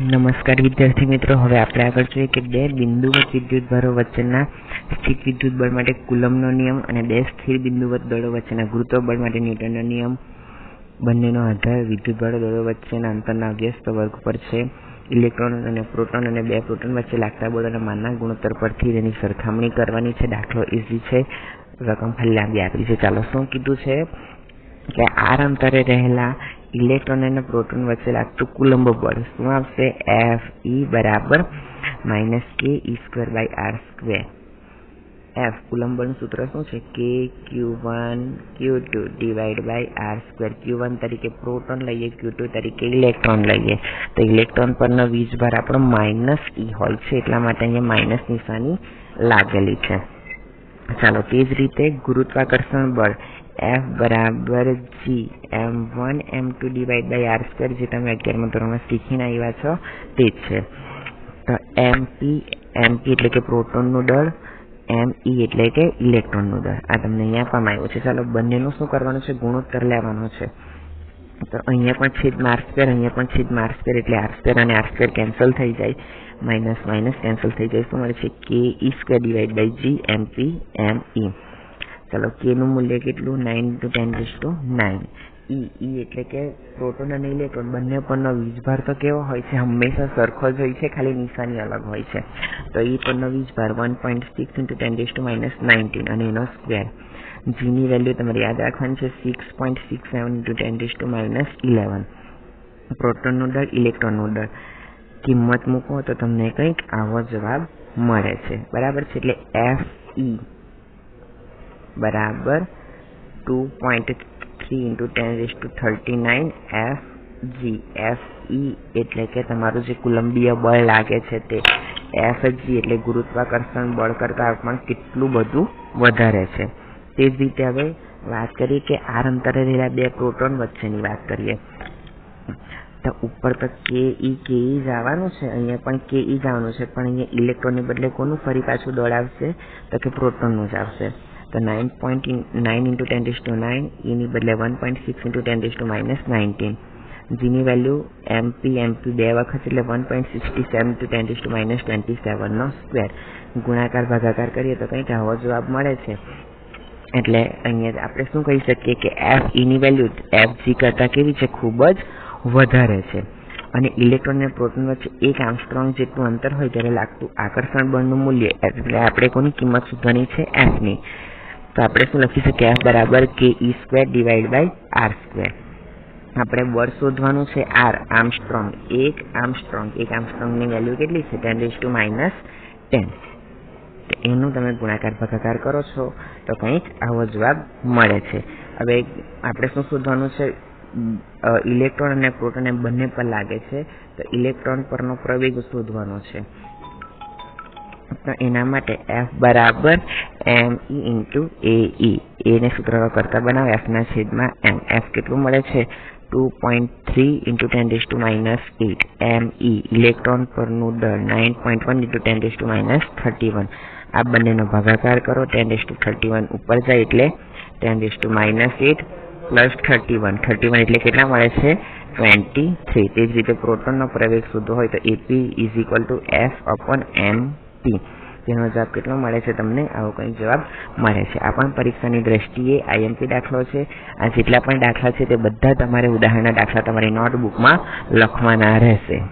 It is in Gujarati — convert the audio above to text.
નમસ્કાર વિદ્યાર્થી મિત્રો, હવે આપણે આગળ જોઈએ કે બે બિંદુવત વિદ્યુતભારો વચ્ચેના સ્થિત વિદ્યુત બળ માટે કુલમનો નિયમ અને બે સ્થિર બિંદુવત દળો વચ્ચેના ગુરુત્વ બળ માટે ન્યૂટનનો નિયમ. બંનેનો આધાર વિદ્યુતભારો દળો વચ્ચેના અંતરના અભ્યસ્ત વર્ગ પર છે. ઇલેક્ટ્રોન અને પ્રોટોન અને બે પ્રોટોન વચ્ચે લાગતા બળોના માનના ગુણોત્તર પરથી તેની સરખામણી કરવાની છે. દાખલો ઇઝી છે. રકમ ખાલી આપી છે. ચાલો શું કીધું છે? કે આર અંતરે રહેલા ઇલેક્ટ્રોન અને પ્રોટોન વચ્ચે લાગતું કુલંબ બળ. શું આવશે? એફ ઈ બરાબર minus K E square by R square F Coulomb બળનું સૂત્ર શું છે? K Q one Q two divide by R square Q one તરીકે પ્રોટોન લઈએ ક્યુ ટુ તરીકે ઇલેક્ટ્રોન લઈએ. તો ઇલેક્ટ્રોન પરનો વીજભાર આપણો માઇનસ ઈ હોય છે, એટલા માટે અહીંયા માઇનસ નિશાની લાગેલી છે. ચાલો, તે જ રીતે ગુરુત્વાકર્ષણ બળ. એફ બરાબર G M one M two divide by R square જે તમે અગિયારમાં ધોરણમાં શીખીને આવ્યા છો તે જ છે. તો MP MP એટલે કે પ્રોટોનનું દળ ઈ એટલે કે ઇલેક્ટ્રોનનું દળ. આ તમને અહીંયા આપવામાં આવ્યું છે. ચાલો બંનેનું શું કરવાનું છે? ગુણોત્તર લેવાનો છે. તો અહીંયા પણ છેદમાં આર સ્ક્વેર અહીંયા પણ છેદમાં આર સ્ક્વેર એટલે આર સ્ક્વેર અને આર સ્ક્વેર કેન્સલ થઈ જાય. માઇનસ માઇનસ કેન્સલ થઈ જાય. શું મળે છે? K E square divide by G M P M E ચાલો કે મૂલ્ય કેટલું? Nine to ten raise to nine E E એટલે કે પ્રોટોન અને ઇલેક્ટ્રોન, બંને પરનો વીજભાર તો કેવો હોય છે? હંમેશા સરખો જ હોય છે, ખાલી નિશાની અલગ હોય છે. તો ઈ પરનો વીજભાર one point six into ten to minus nineteen અને એનો સ્ક્વેર જીની વેલ્યુ તમારે યાદ રાખવાની છે six point six seven into ten to minus eleven પ્રોટોનનું દળ ઇલેક્ટ્રોનનું દળ કિંમત મૂકો તો તમને કંઈક આવો જવાબ મળે છે. બરાબર છે? એટલે એફ ઈ બરાબર two point three into ten raise to thirty nine F G, F E એટલે કે તમારું જે કુલંબીય બળ લાગે છે તે એફ જી એટલે ગુરુત્વાકર્ષણ બળ કરતાં પણ કેટલું બધું વધારે છે. તે જ રીતે હવે વાત કરીએ કે આર અંતરે રહેલા બે પ્રોટોન વચ્ચેની વાત કરીએ. તો ઉપર તો કે ઈ કે ઈ જ આવવાનું છે, અહીંયા પણ કે ઈ જવાનું છે, પણ અહીંયા ઇલેક્ટ્રોનને બદલે કોનું ફરી પાછું દોડાવશે? તો કે પ્રોટોનનું જ આવશે. તો nine point nine into ten raise to nine એની બદલે one point six into ten raise to minus nineteen જીની વેલ્યુ એમપી એમપી બે વખત એટલે one point sixty seven two ten raise to minus twenty સેવનનો square ગુણાકાર, ભાગાકાર કરીએ તો કંઈક આવો જવાબ મળે છે. એટલે અહીંયા આપણે શું કહી શકીએ કે એફ ઈની વેલ્યુ એફ જી કરતાં કેવી છે? ખૂબ જ વધારે છે. અને ઇલેક્ટ્રોન અને પ્રોટોન વચ્ચે એક આમસ્ટ્રોંગ જેટલું અંતર હોય ત્યારે લાગતું આકર્ષણ બળનું મૂલ્ય, એટલે આપણે કોની કિંમત શોધવાની છે? એફની તો આપણે શું લખી શકીએ? બરાબર કે E square divide by R square આપણે બળ શોધવાનું છે આર આમસ્ટ્રોંગ એક આમસ્ટ્રોંગ એક. આમસ્ટ્રોંગની વેલ્યુ કેટલી છે? Ten raise to minus ten એનું તમે ગુણાકાર, ભાગાકાર કરો છો તો કંઈક આવો જવાબ મળે છે. હવે આપણે શું શોધવાનું છે? ઇલેક્ટ્રોન અને પ્રોટોન એ બંને પર લાગે છે. તો ઇલેક્ટ્રોન પરનો પ્રવેગ શોધવાનો છે. તો એના માટે એફ બરાબર એમ ઈ ઇન્ટુ એ ઈ એને સૂત્ર કરતા બનાવે. એફના છેદમાં એમ એફ કેટલું મળે છે? Two point three into ten raise to minus eight M E electron પરનું દળ nine point one into ten raise to minus thirty one આ બંનેનો ભાગાકાર કરો. Ten raise to thirty one ઉપર જાય એટલે ten days to minus eight plus thirty one thirty one એટલે કેટલા મળે છે? ટ્વેન્ટી થ્રી તે જ રીતે પ્રોટોનનો પ્રવેગ શોધવો હોય તો AP is equal to F upon M P તેનો જવાબ કેટલો મળે છે તમને? આવો કંઈક જવાબ મળે છે. આ પણ પરીક્ષાની દ્રષ્ટિએ આઈએમપી દાખલો છે. આ જેટલા પણ દાખલા છે તે બધા તમારે ઉદાહરણના દાખલા તમારી નોટબુકમાં લખવાના રહેશે.